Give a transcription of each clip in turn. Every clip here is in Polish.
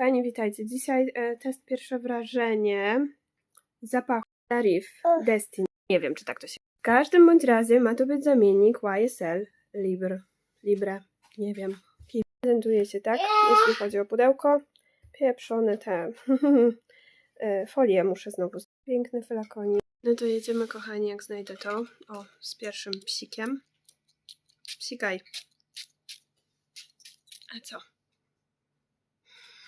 Pani, witajcie. Dzisiaj e, test pierwsze wrażenie zapachu Tarif. Destiny. Nie wiem, czy tak to się. W każdym bądź razie ma to być zamiennik YSL Libre. Libre. Nie wiem. Prezentuje się tak, jeśli chodzi o pudełko. Pieprzone te e, folie muszę znowu. Piękny flakonik. No to jedziemy, kochani, jak znajdę to. O, z pierwszym psikiem. Psikaj. A co?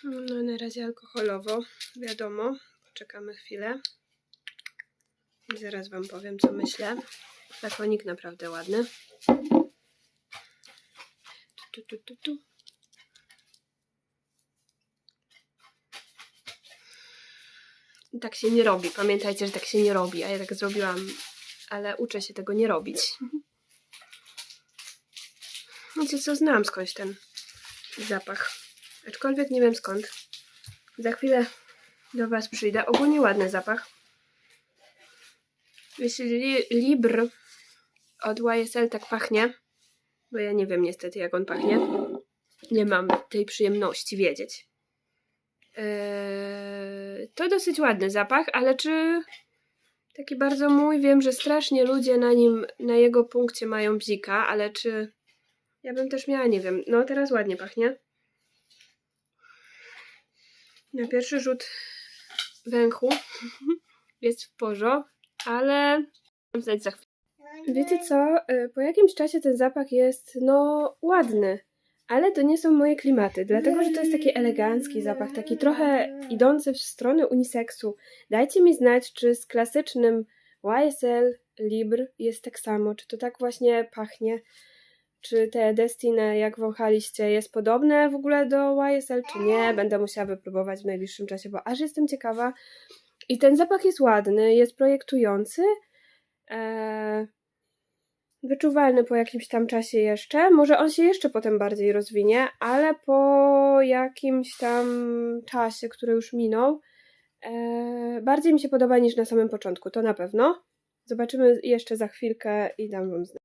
No na razie alkoholowo, wiadomo. Poczekamy chwilę. I zaraz wam powiem, co myślę. Flakonik naprawdę ładny. Tu, tu, tu, tu, Tak się nie robi. Pamiętajcie, że tak się nie robi. A ja tak zrobiłam, ale uczę się tego nie robić. Wiecie co, znam skądś ten zapach. Aczkolwiek nie wiem skąd. Za chwilę do Was przyjdę. Ogólnie ładny zapach. Jeśli li, Libr od YSL tak pachnie, bo ja nie wiem niestety jak on pachnie, nie mam tej przyjemności wiedzieć. Eee, to dosyć ładny zapach, ale czy taki bardzo mój? Wiem, że strasznie ludzie na nim, na jego punkcie mają bzika, ale czy ja bym też miała, nie wiem. No teraz ładnie pachnie. Na pierwszy rzut węchu jest w porządku, ale znać za chwilę. Wiecie co? Y, Po jakimś czasie ten zapach jest, no, ładny, ale to nie są moje klimaty, dlatego że to jest taki elegancki zapach, taki trochę idący w stronę uniseksu. Dajcie mi znać, czy z klasycznym YSL Libre jest tak samo, czy to tak właśnie pachnie, czy te Destiny, jak wąchaliście, jest podobne w ogóle do YSL, czy nie. Będę musiała wypróbować w najbliższym czasie, bo aż jestem ciekawa. I ten zapach jest ładny, jest projektujący. Eee, wyczuwalny po jakimś tam czasie jeszcze. Może on się jeszcze potem bardziej rozwinie, ale po jakimś tam czasie, który już minął, eee, bardziej mi się podoba niż na samym początku, to na pewno. Zobaczymy jeszcze za chwilkę i dam wam znać.